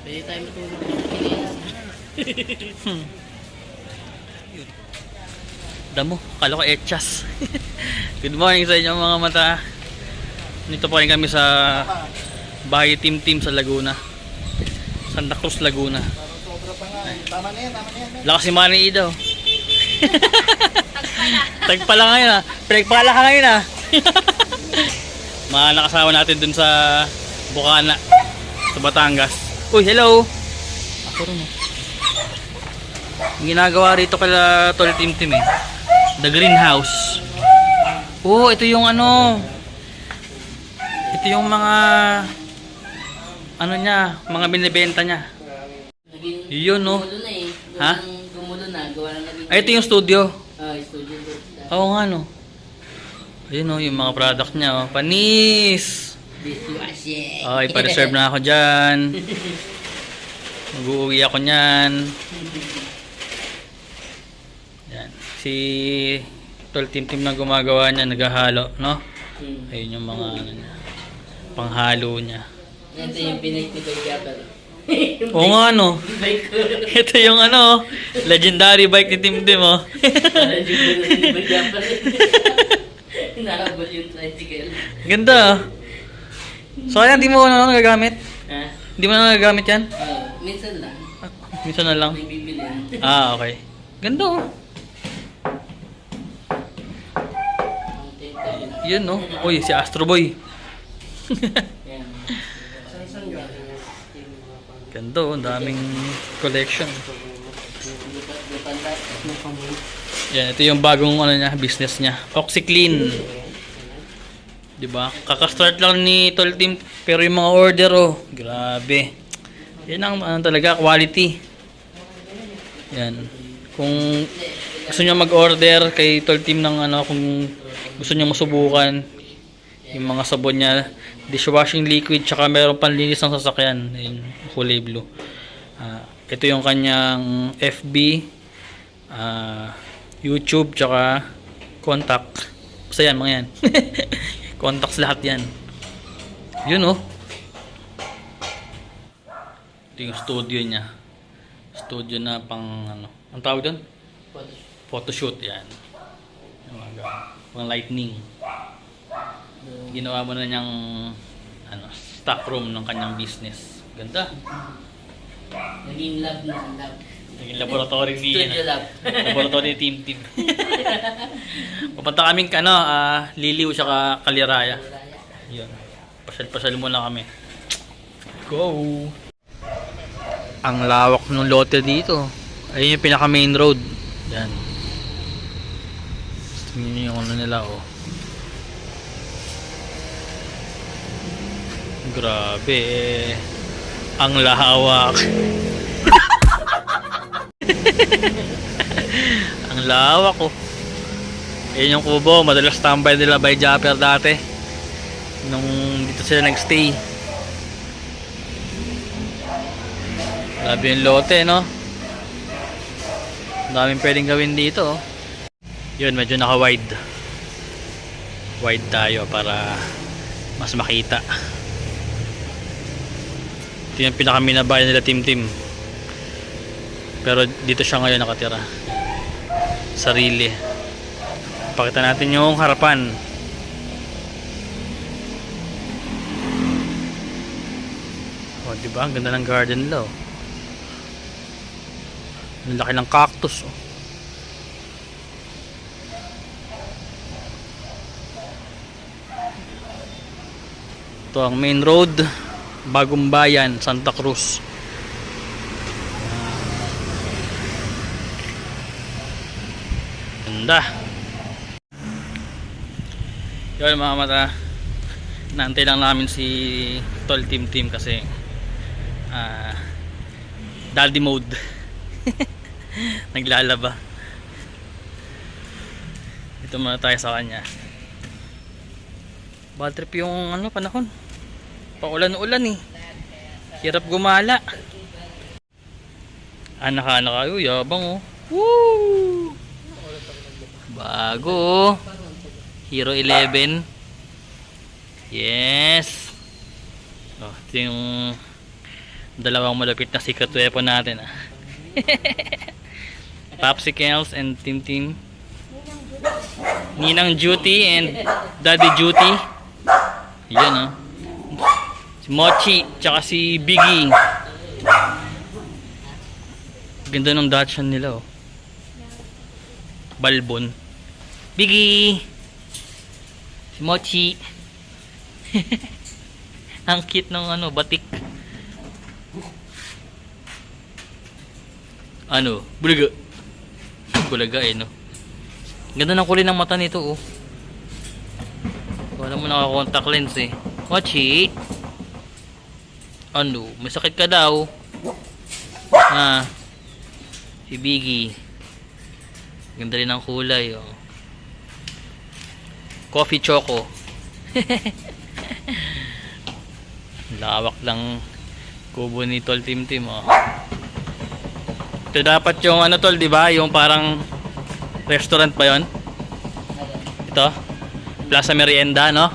Pwede tayo matulog Pilipinas. Damo, kala ko etchas. Good morning sa inyo mga mata. Dito pa rin kami sa bahay Team Team sa Laguna. Santa Cruz, Laguna. Tama na yan, tama na yan. Lakas si Manny E daw. Tagpala ngayon ah. Pinagpala ka ngayon ah. Mga nakasama natin dun sa Bukana. Sa Batangas. Uy, hello! Ako rin. Ang ginagawa rito kala Tol Team Team eh. The Greenhouse. Oh, ito yung ano. Ito yung mga ano niya, mga binibenta niya. Naging Yun, no? Gumulo na eh. Ha? Gumulo na. Gawa ng naging... Ay, ito yung studio. Ah, studio. Oo nga no. Ayun oh, yung mga product niya oh. Panis! Dishwashing. Okay, pa-reserve na ako dyan. Mag-uwi ako niyan. Yan. Si Tol Team Team na gumagawa niya, naghahalo, no? Hmm. Ayun yung mga ano niya. Panghalo niya. Ito yung Kuya Gabal. Oo nga no. Bike ko. Ito yung ano, legendary bike ni Team Team oh. Ni Kuya Gabal. Hinahabol yung tricycle. Ganda ah. So ayan, di mo ano nagagamit? Ha? Di mo na nagagamit yan? Ah, minsan lang. Minsan na lang. May bibilin. Ah, okay. Ganda oh. Yun no. Uy, si Astro Boy. Yan. Ganda oh, daming collection. Yan, ito yung bagong ano niya, business niya. OxyClean. 'Di ba? Kaka-start lang ni Tol Team pero yung mga order oh, grabe. Yan ang ano talaga quality. Yan. Kung gusto niyo mag-order kay Tol Team ng ano kung gusto niyo masubukan yung mga sabon niya, dishwashing liquid tsaka meron panlinis ng sasakyan, yung kulay blue. Ah, ito yung kanyang FB, ah, YouTube tsaka contact. Basta yan, mga yan. Contacts lahat yan. Yun oh. Ito yung studio niya. Studio na pang ano. Ang tawag doon? Photoshoot yan. Pang lightning. Ginawa mo na niyang ano, stock room ng kanyang business. Ganda. Naging lab na lab. Naging laboratory ni Studio lab. laboratory ni Team Team. Pupunta kaming ano, ah, Liliw tsaka Kaliraya. Yun. Pasyal-pasyal muna kami. Go! Ang lawak ng lote dito. Ayun yung pinaka main road. Yan. Tingnan nyo yung ano nila oh. Grabe eh. Ang lahawak. Ang lawak oh. Ayun yung kubo, madalas tambay nila by Japper dati. Nung dito sila nagstay. Grabe yung lote, no? Ang daming pwedeng gawin dito, oh. Yun, medyo naka-wide. Wide tayo para mas makita. Ito yung pinakaminabayan nila Team Team. Pero dito siya ngayon nakatira. Sarili. Pakita natin yung harapan. Oh, di ba? Ang ganda ng garden nila, oh. Ang laki ng cactus, oh. Ito ang main road, Bagong Bayan, Santa Cruz. Ganda. Yun mga mata. Naantay lang namin si Tol Team Team kasi ah daddy mode. Naglalaba. Ito muna tayo sa kanya. Bad trip yung ano panahon. Paulan-ulan eh. Hirap gumala. Anak-anak kayo, yabang oh. Woo! Bago. Hero 11. Yes. Oh, ito yung Dalawang malupit na secret weapon natin ah. Popsicles and Tim Tim. Ninang Duty and Daddy Duty. Yan ah. Si Mochi, tsaka si Biggie. Ganda ng Dachshund nila oh. Balbon. Biggie! Si Mochi. Ang cute ng ano, batik. Ano? Bulaga. Bulaga eh, no? Ganda ng kulay ng mata nito, oh. Wala mo naka-contact lens eh. Mochi! Ano? May sakit ka daw. Ah. Si Biggie. Ganda rin ng kulay, oh. Coffee choco. Lawak lang kubo ni Tol Tim Tim, oh. Ito dapat yung ano tol, di ba? Yung parang restaurant ba yon? Ito. Plaza Merienda, no?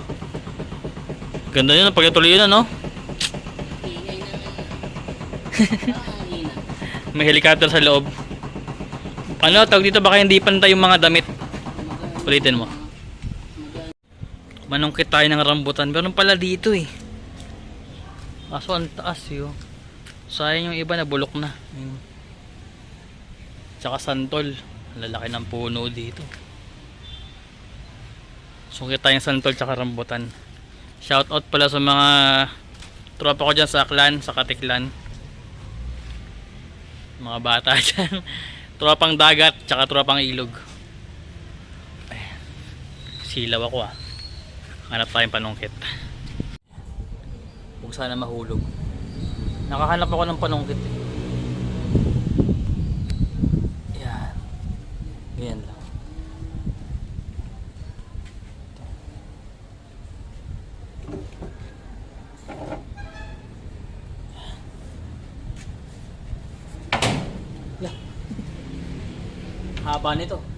Ganda yun, pag tuloy yun, hina. May helicopter sa loob. Ano, tawag dito baka hindi pantay yung mga damit. Ulitin mo. Manungkit tayo ng rambutan. Meron pala dito eh. Kaso ang taas yun. Sayang yung iba na bulok na. Tsaka santol. Lalaki ng puno dito. Sungkit tayong santol tsaka rambutan. Shout out pala sa mga tropa ko dyan sa Aklan, sa Katiklan. Mga bata dyan. Tropang dagat tsaka tropang ilog. Silaw ako ah. Hanap tayong panungkit. Huwag sana mahulog. Nakahanap ako ng panungkit. eh. Yan. Ganyan lang. Haba nito.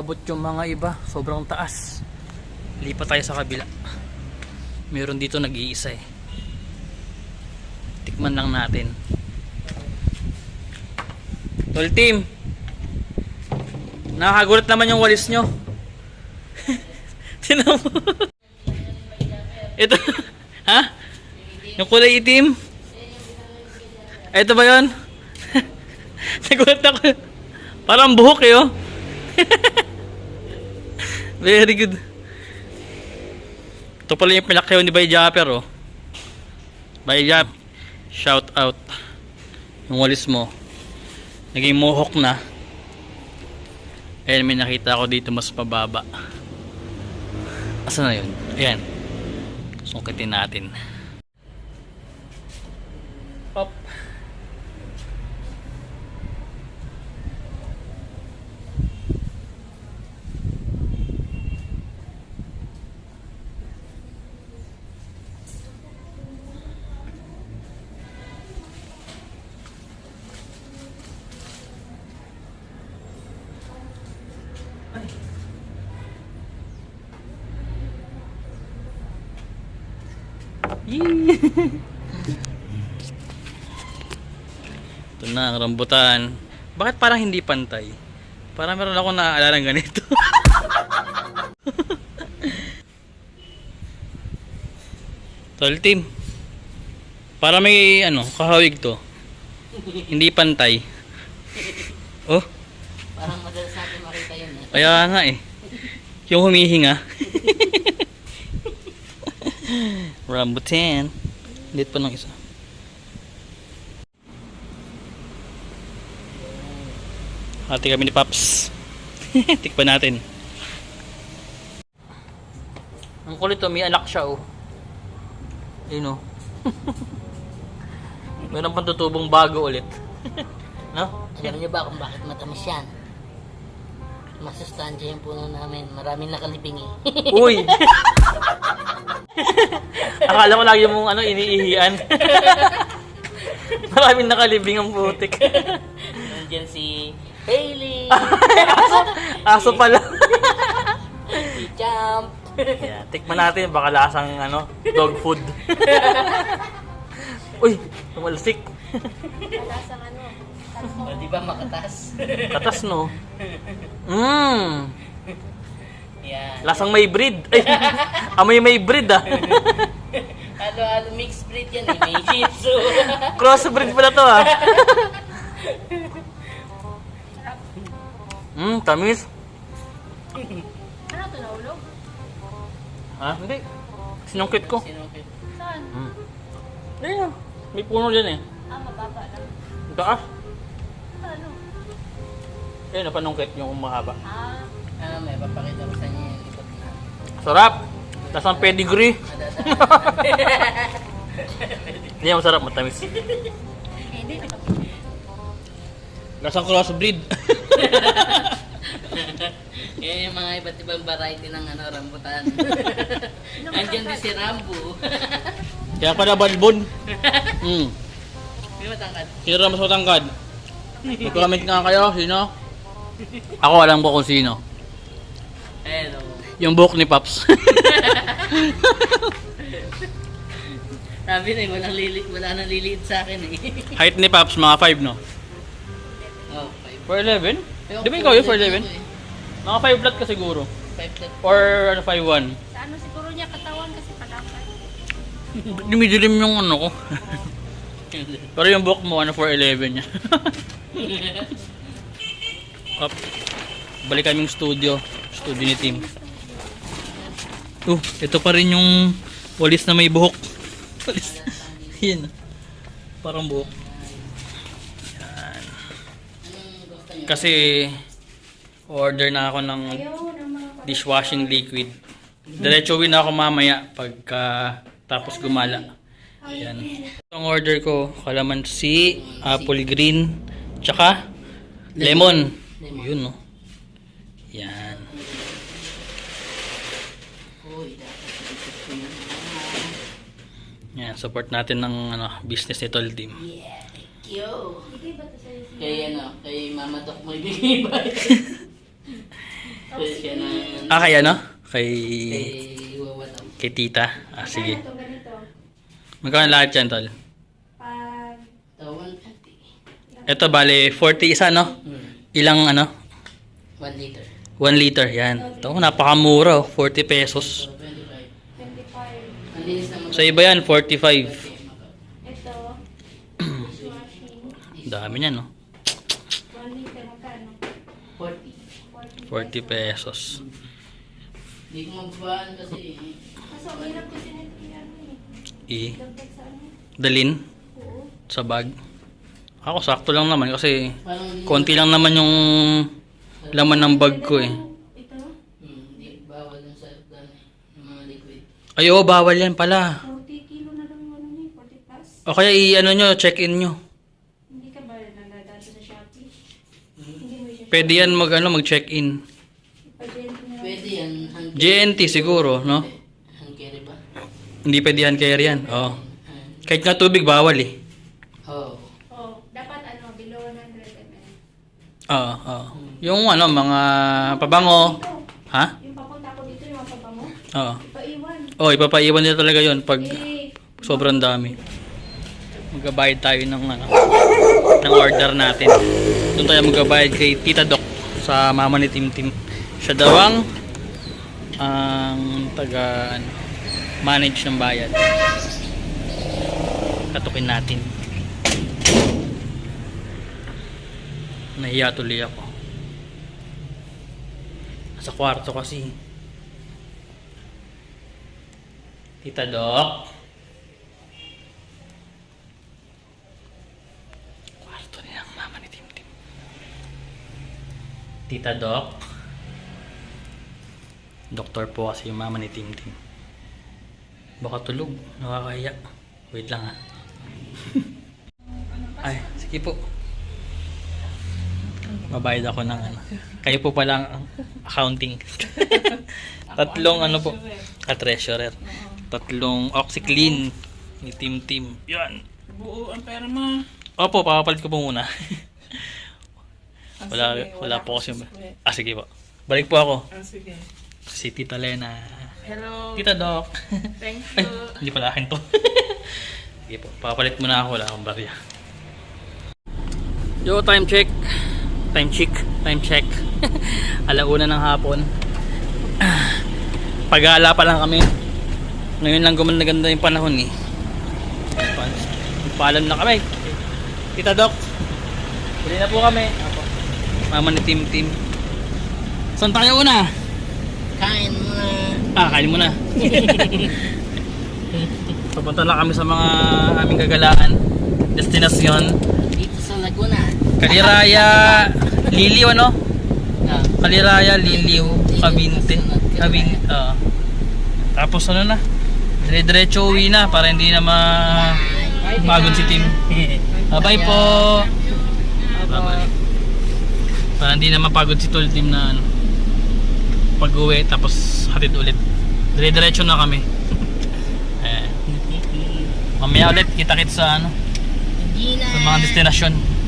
Abot yung mga iba. Sobrang taas. Lipat tayo sa kabila. Meron dito nag-iisa eh. Tikman lang natin. Tol team. Nakakagulat naman yung walis nyo. Tinan mo. Ito. ha? Yung kulay itim? Ito ba yon? Nagulat ako. Parang buhok eh oh. Very good. Ito pala yung pinakyaw ni Bay Japper oh. Bay Jap, shout out. Yung walis mo. Naging mohawk na. Ayan, may nakita ako dito mas pababa. Asa na yun? Ayan. Sungkitin natin. Ito na, ang rambutan. Bakit parang hindi pantay? Parang meron ako naaalala ng ganito. Tol team. Para may ano, kahawig to. Hindi pantay. Oh, Parang madalas natin makita yun eh. kaya nga eh. Yung humihinga. Rambutan. Lit pa ng isa. Hati kami ni Paps. Tikpan natin. Ang kulit to, may anak siya oh. Ayun oh. Meron pang tutubong bago ulit. no? Alam niyo ba kung bakit matamis yan? Masustansya yung puno namin. Maraming nakalibing eh. Uy! Akala ko lagi mong ano, iniihian. Maraming nakalibing ang putik. Nandiyan si Hailey. Aso pala. si Champ. yeah, tikman natin, baka lasang ano, dog food. Uy, tumalsik. o, di ba makatas? Katas no. Mmm, Yan. lasang may breed. Ay, amoy may breed ah. Halo-halo mixed breed yan eh. May Shih Tzu. Crossbreed pala to ah. Mmm, tamis. Ano to naulog? Ha? Hindi. Sinungkit ko. Sinukit. Saan? Hmm. Ayun. May puno dyan eh. Ah, mababa lang. Ang taas. Ayun, napanungkit yung mahaba. Ah, Ah, may papakita ko sa inyo yung likod na. Sarap. Tapos ang pedigree. Hindi masarap, matamis. hindi. Lasang crossbreed. Yan yung mga iba't ibang variety ng ano, rambutan. Andiyan din si Rambo. Kaya pala balbon. Hmm. May matangkad. Sino mas matangkad? Mag-comment nga kayo, sino? Ako alam ko kung sino. Hello. Yung buhok ni Paps. Sabi na eh, walang lili, wala nang liliit sa akin eh. Height ni Paps, mga 5 no? oh, five. 4'11? Pero Di ba ikaw yung four 4'11? eh. Mga 5 flat ka siguro. Five flat. Or ano, 5'1. Sa ano siguro niya katawan kasi palakad. Dumidilim yung ano ko. Pero yung buhok mo, ano, 4'11 niya. Up. Balik kaming studio. Studio ni Tim. Oh, ito pa rin yung walis na may buhok. Walis. Yan. Parang buhok. Yan. Kasi order na ako ng dishwashing liquid. Diretso win ako mamaya pagka tapos gumala. Yan. Ang order ko, kalamansi, apple green, tsaka lemon. Yun no. Yan. Yan, support natin ng ano, business ni Tol Team. Yeah, thank you. Kay ano, kay Mama Doc mo ibigay ba? Kaya siya na, Ah, kaya no? Kay, kay kay tita. Ah, sige. Magkano lahat yan, Tol? Pag... Ito, bale, 40 isa, no? hmm. Ilang, ano? 1 liter. 1 liter, yan. Ito, napakamura, oh. 40 pesos. So, 25. 25. Ang linis naman. Sa iba yan, 45. Ito. Dami niya, no? 1 liter. Magkano? 40. 40 pesos. Hindi ko magbabaan kasi Kaso, ang hirap kasi nito ano eh. I, ano. dalin Oo. sa bag. Ako, sakto lang naman kasi konti lang naman yung laman ng bag ko eh. Ay, oo, bawal yan pala. 40 kilo na lang ano niya. 40 plus. O kaya i-ano nyo, check-in nyo. Hindi ka ba nanadaan sa Shopee? Hindi. Pwede yan mag, ano, mag-check-in. Pwede yan. GNT siguro, no? hand carry ba? Hindi pwede hand carry yan. Oo. Kahit nga tubig, bawal eh. Oh. Oh, dapat ano, below 100 ml. Oo, oo. Yung ano, mga pabango. Ha? yung papunta ko dito, yung mga pabango. Oo. Ipaiwan. Oh, ipapaiwan nila talaga yon pag Eh, sobrang dami. Magbabayad tayo ng ano, ng order natin. Doon tayo magbabayad kay Tita Doc sa mama ni Tim Tim. Siya daw ang ang taga ano, manage ng bayad. Katukin natin. Nahiya tuloy ako. Sa kwarto kasi. Tita Doc. Kwarto niya ang mama ni Tim Tim. Tita Doc. Doktor po kasi yung mama ni Tim Tim. Baka tulog. Nakakahiya. Wait lang ha. Ay, sige po. Babayad ako ng ano. Kayo po pala ang accounting. Tatlong ano po. Ka treasurer. Tatlong OxyClean ni Team Team. Yan. Buo ang pera mo. Opo, papapalit ko po muna. Ah, wala, sige, wala po ka kasi. Ah, sige po. Balik po ako. Ah, sige. Si Tita Lena. Hello. Tita Doc. Thank Ay, you. hindi pala akin to. sige po, papalit muna ako. Wala akong barya. Yo, time check. Time check. Time check. Alauna ng hapon. Pagala pa lang kami. Ngayon lang gumanda yung panahon eh. Paalam na kami. Tita Doc. Huli na po kami. Mama ni Tim Tim. Saan tayo una? Kain mo na. Ah, kain mo na. Papunta na kami sa mga aming gagalaan. Destinasyon. Kaliraya, Liliw ano? Kaliraya, Liliw, Cavite. Cavite, oo. Tapos ano na? Dire-diretso uwi na para hindi na ma pagod si Tim. Bye po. Bye-bye. Para hindi na mapagod si Tol Team na ano. Pag-uwi tapos hatid ulit. Dire-diretso na kami. eh. Mamaya ulit kita-kits sa ano, sa mga destinasyon.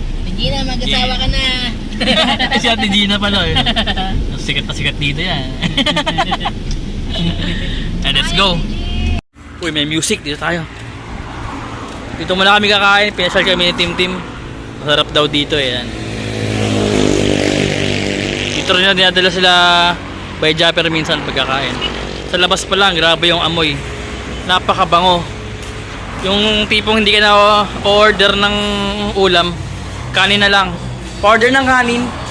Gina, mag-asawa ka na. si Ate Gina pala eh. Sikat na sikat dito yan. And let's go. Uy, may music dito tayo. Dito muna kami kakain. Pinasal kami ni Tim Tim. Masarap daw dito eh. Yan. Dito rin na dinadala sila by Japper minsan pagkakain. Sa labas pa lang, grabe yung amoy. Napakabango. Yung tipong hindi ka na order ng ulam, kanin na lang. Order ng kanin.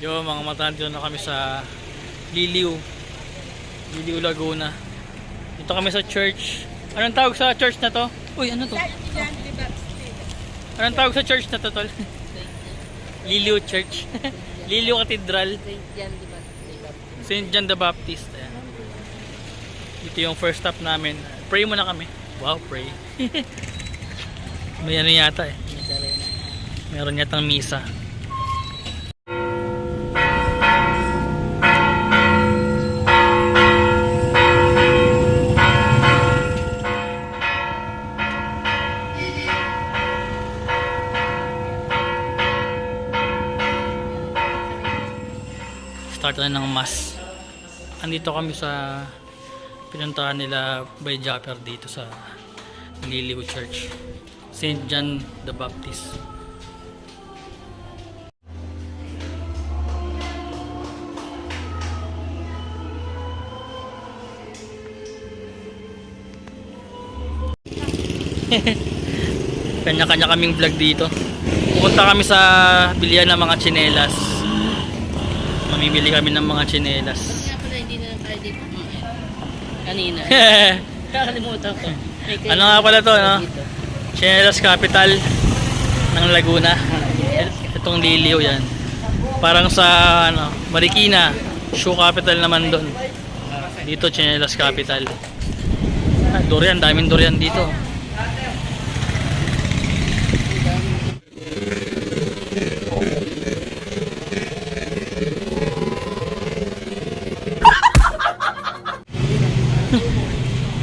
Yo, mga dito na kami sa Liliw. Liliw, Laguna. Dito kami sa church. Anong tawag sa church na to? Uy, ano to? Anong tawag sa church na to, tol? Liliw Church. Liliw Cathedral. St. John the Baptist. Ayan. Ito yung first stop namin. Pray muna kami. Wow, pray. May ano yata eh. Meron yatang misa. Na ng mass. Andito kami sa pinuntahan nila by Japper dito sa Liliw Church. St. John the Baptist. Kanya-kanya kaming vlog dito. Pupunta kami sa bilihan ng mga tsinelas. Mamimili kami ng mga tsinelas. Kaya pala hindi na tayo dito kumain. Kanina. Kakalimutan ko. May Ano nga pala to, no? Dito. Tsinelas Capital ng Laguna. Itong liliw yan. Parang sa ano, Marikina, shoe capital naman doon. Dito Tsinelas Capital. Ah, durian, daming durian dito.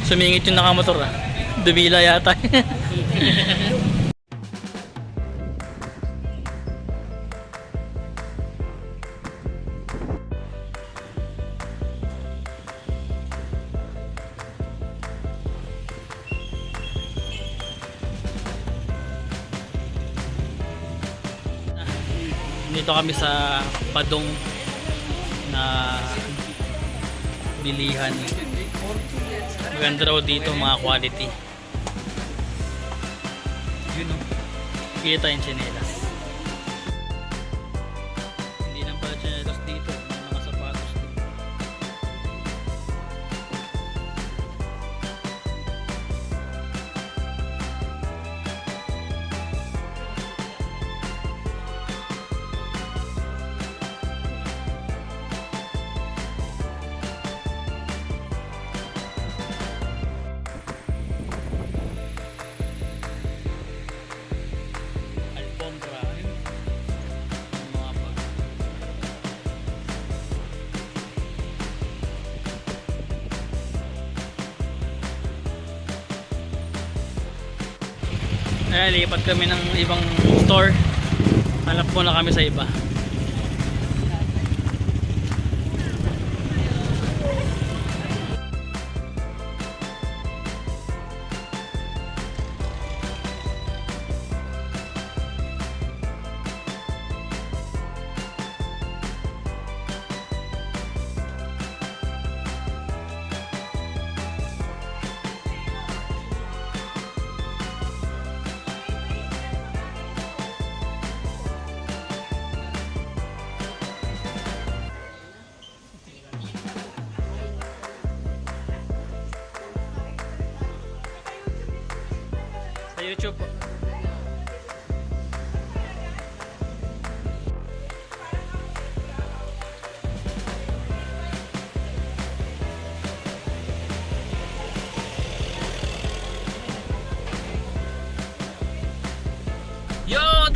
Sumingit yung nakamotor ah. Dumila yata. Dito kami sa Padong na bilihan. Maganda raw dito mga quality. Yun o. Kita yung chinelas. Ayan, lipat kami ng ibang store. Hanap muna kami sa iba.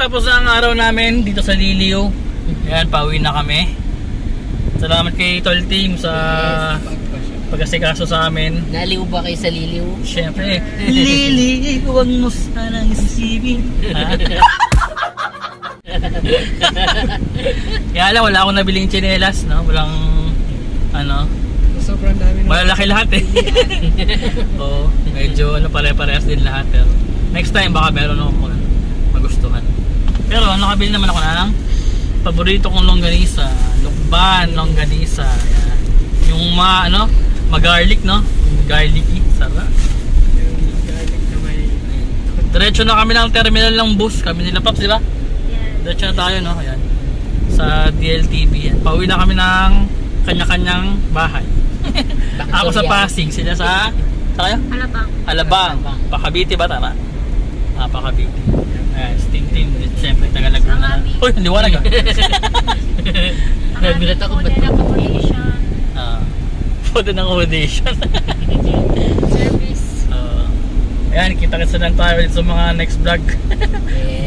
Tapos na ang araw namin dito sa Liliw. Ayan, pauwi na kami. Salamat kay Tol Team sa pag-asikaso sa amin. Naliw ba kayo sa liliw? Siyempre, Lili, huwag mo sanang isipin. Kaya lang, wala akong nabiling tsinelas, no? Walang, ano, Sobrang dami malalaki lahat eh. Oo, medyo ano, pare-parehas din lahat. Pero next time, baka meron akong mag- magustuhan. Pero nakabili naman ako na ng paborito kong longganisa. Lukban, longganisa. Ayan. Yung mga, ano, mag-garlic, no? Garlicky, sarap. Diretso na kami ng terminal ng bus. Kami nila Paps, di ba? Yan. Diretso na tayo, no? Ayan. Sa DLTV. Yan. Pauwi na kami ng kanya-kanyang bahay. Ako sa Pasig, sila sa... Sa kayo? Alabang. Alabang. Pakabiti ba tama? Ah, Pakabiti. Ayan, Steam Team. Siyempre, taga Laguna na. Uy, wala ka. Nagulat ako, ba't Model accommodation. Ah, food and accommodation. Service. Ah, ayan, kita-kita lang tayo ulit sa mga next vlog.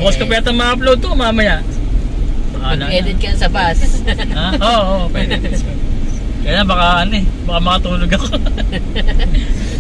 Bukas ko pa yata ma-upload to mamaya. Na. Mag-edit ka sa bus. Ha? Oo, oo, pwede. Kaya na, baka ano eh, baka makatulog ako.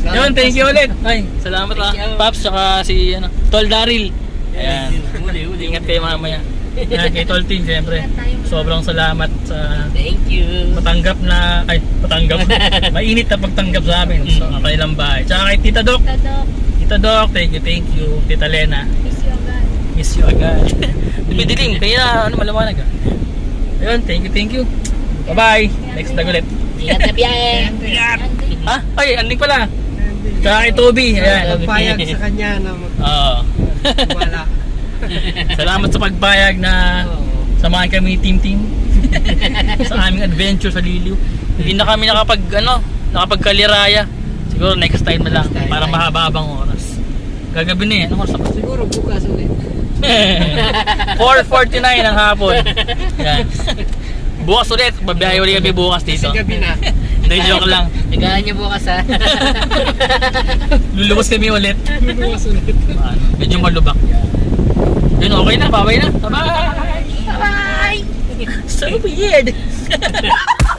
Yun, thank you ulit. Ay, salamat ah. Thank you. Paps, saka si ano, Tol Daryl. Ayan. Uli, uli. Ingat kayo mamaya. Ayan, kay Tol Team, siyempre. Sobrang salamat sa Thank you. patanggap na, ay, patanggap. Mainit na pagtanggap sa amin sa Mm. kanilang bahay. Tsaka kay Tita Doc. Tadok. Tita Doc, thank you, thank you. Tita Lena, Miss you agad. miss you agad. Dumidilim, kaya ano malawanag ah. Ayun, thank you, thank you. Bye-bye. Next vlog ulit. Ingat na biyahe. Anding. Ha? Ay, anding pala. Tsaka kay Toby. Ayan. Payag sa kanya na Oo. Magwala. Salamat sa pagpayag na samahan kami team team. sa aming adventure sa Liliw. Hindi na kami nakapag, ano, nakapagkaliraya. Siguro next time na lang time. para mahaba-habang oras. Gagabi na eh. Anong oras? Siguro bukas ulit. 4.49 ng hapon. Yan. Bukas ulit. Babiyahe ulit kami bukas Kasi dito. gabi na. Hindi, joke lang. Higaan niyo bukas ha. Lulubos kami ulit. Bukas ulit. Ano, medyo malubak. Yun, okay na. Babay na. Bye-bye. Bye-bye. So weird.